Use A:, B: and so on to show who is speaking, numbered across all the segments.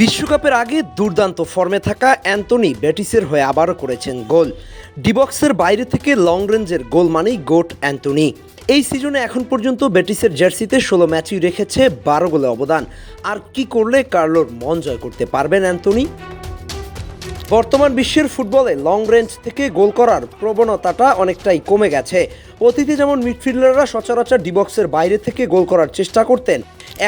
A: বিশ্বকাপের আগে দুর্দান্ত ফর্মে থাকা অ্যান্টনি ব্যাটিসের হয়ে আবারও করেছেন গোল। ডিবক্সের বাইরে থেকে লং রেঞ্জের গোল মানেই গোট অ্যান্টনি এই সিজনে এখন পর্যন্ত ব্যাটিসের জার্সিতে ষোলো ম্যাচই রেখেছে, বারো গোলে অবদান। আর কি করলে কার্লোর মন জয় করতে পারবেন অ্যান্টনি বর্তমান বিশ্বের ফুটবলে লং রেঞ্জ থেকে গোল করার প্রবণতাটা অনেকটাই কমে গেছে। অতীতে যেমন মিডফিল্ডাররা সচরাচর ডিবক্সের বাইরে থেকে গোল করার চেষ্টা করতেন,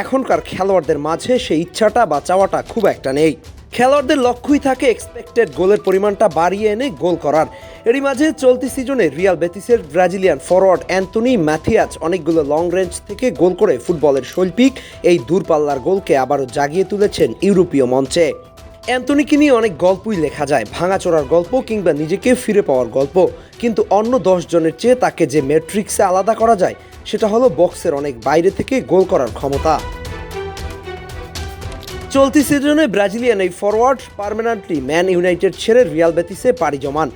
A: এখনকার খেলোয়াড়দের মাঝে সেই ইচ্ছাটা বা চাওয়াটা খুব একটা নেই। খেলোয়াড়দের লক্ষ্যই থাকে এক্সপেক্টেড গোলের পরিমাণটা বাড়িয়ে এনে গোল করার। এরই মাঝে চলতি সিজনে রিয়াল বেতিসের ব্রাজিলিয়ান ফরওয়ার্ড অ্যান্টনি ম্যাথিয়াজ অনেকগুলো লং রেঞ্জ থেকে গোল করে ফুটবলের শৈল্পিক এই দূরপাল্লার গোলকে আবারও জাগিয়ে তুলেছেন ইউরোপীয় মঞ্চে। অ্যান্টনিকে নিয়ে অনেক গল্পই লেখা যায়, ভাঙাচোরার গল্প কিংবা নিজেকে ফিরে পাওয়ার গল্প। কিন্তু অন্য জনের চেয়ে তাকে যে ম্যাট্রিক্সে আলাদা করা যায়, সেটা হলো বক্সের অনেক বাইরে থেকে গোল করার ক্ষমতা। চলতি সিজনে ব্রাজিলিয়ান এই ফরওয়ার্ড পারমানেন্টলি ম্যান ইউনাইটেড ছেড়ে রিয়াল বেতিসে পাড়ি জমান।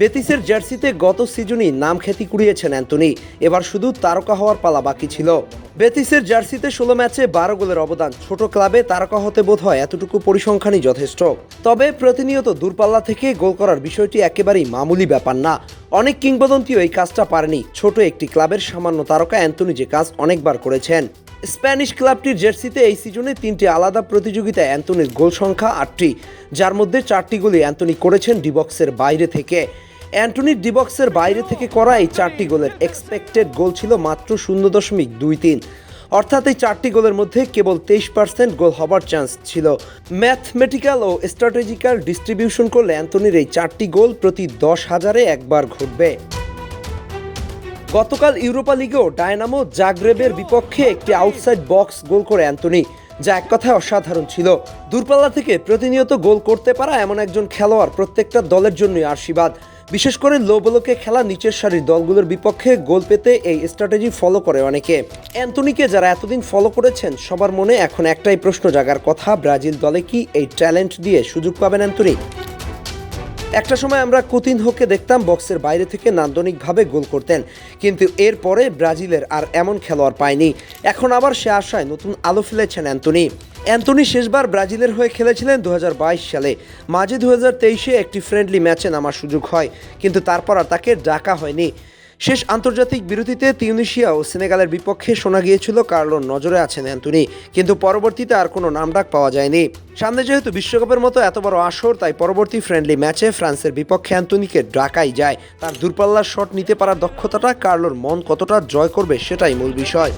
A: বেতিসের জার্সিতে গত সিজনই নাম খ্যাতি কুড়িয়েছেন অ্যান্টনি এবার শুধু তারকা হওয়ার পালা বাকি ছিল। বেতিসের জার্সিতে ষোলো ম্যাচে বারো গোলের অবদান। ছোট ক্লাবে তারকা হতে বোধ হয় এতটুকু পরিসংখ্যানই যথেষ্ট। তবে প্রতিনিয়ত দূরপাল্লা থেকে গোল করার বিষয়টি একেবারেই মামুলি ব্যাপার না। অনেক কিংবদন্তিও এই কাজটা পারেনি। ছোট একটি ক্লাবের সামান্য তারকা অ্যান্টনি যে কাজ অনেকবার করেছেন। স্প্যানিশ ক্লাবটির জার্সিতে এই সিজনে তিনটি আলাদা প্রতিযোগিতায় অ্যান্টনির গোল সংখ্যা আটটি। যার মধ্যে চারটি গোলই অ্যান্টনি করেছেন ডিবক্সের বাইরে থেকে। অ্যান্টনির ডিবক্সের বাইরে থেকে করা এই চারটি গোলের এক্সপেক্টেড গোল ছিল মাত্র শূন্য দশমিক দুই তিন। অর্থাৎ এই চারটি গোলের মধ্যে কেবল তেইশ পার্সেন্ট গোল হবার চান্স ছিল। ম্যাথমেটিক্যাল ও স্ট্র্যাটেজিক্যাল ডিস্ট্রিবিউশন করলে অ্যান্টনির এই চারটি গোল প্রতি দশ হাজারে একবার ঘটবে। গতকাল ইউরোপা লিগেও ডায়নামো জাগরেবের বিপক্ষে একটি আউটসাইড বক্স গোল করে অ্যান্টনি, যা এক কথায় অসাধারণ ছিল। দূরপাল্লা থেকে প্রতিনিয়ত গোল করতে পারা এমন একজন খেলোয়াড় প্রত্যেকটা দলের জন্যই আশীর্বাদ। বিশেষ করে লো বলকে খেলা নিচের সারির দলগুলোর বিপক্ষে গোল পেতে এই স্ট্র্যাটেজি ফলো করে অনেকে। অ্যান্টনিকে যারা এতদিন ফলো করেছেন, সবার মনে এখন একটাই প্রশ্ন জাগার কথা, ব্রাজিল দলে কি এই ট্যালেন্ট দিয়ে সুযোগ পাবেন অ্যান্টনি একটা সময় আমরা কুতিন হোকে দেখতাম বক্সের বাইরে থেকে নান্দনিকভাবে গোল করতেন, কিন্তু এরপরে ব্রাজিলের আর এমন খেলোয়াড় পায়নি। এখন আবার সে আশায় নতুন আলো ফেলেছেন অ্যান্টনি অ্যান্টনি শেষবার ব্রাজিলের হয়ে খেলেছিলেন দু হাজার বাইশ সালে। মাঝে দু তেইশে একটি ফ্রেন্ডলি ম্যাচে নামার সুযোগ হয়, কিন্তু তারপর আর তাকে ডাকা হয়নি। শেষ আন্তর্জাতিক বিরতিতে তিউনিশিয়া ও সেনেগালের বিপক্ষে শোনা গিয়েছিল কার্লোর নজরে আছেন অ্যান্থনি, কিন্তু পরবর্তীতে আর কোনো নামডাক পাওয়া যায়নি। সামনে যেহেতু বিশ্বকাপের মতো এত বড় আসর, তাই পরবর্তী ফ্রেন্ডলি ম্যাচে ফ্রান্সের বিপক্ষে অ্যান্টনিকে ডাকাই যায়। তার দূরপাল্লার শট নিতে পারার দক্ষতাটা কার্লোর মন কতটা জয় করবে সেটাই মূল বিষয়।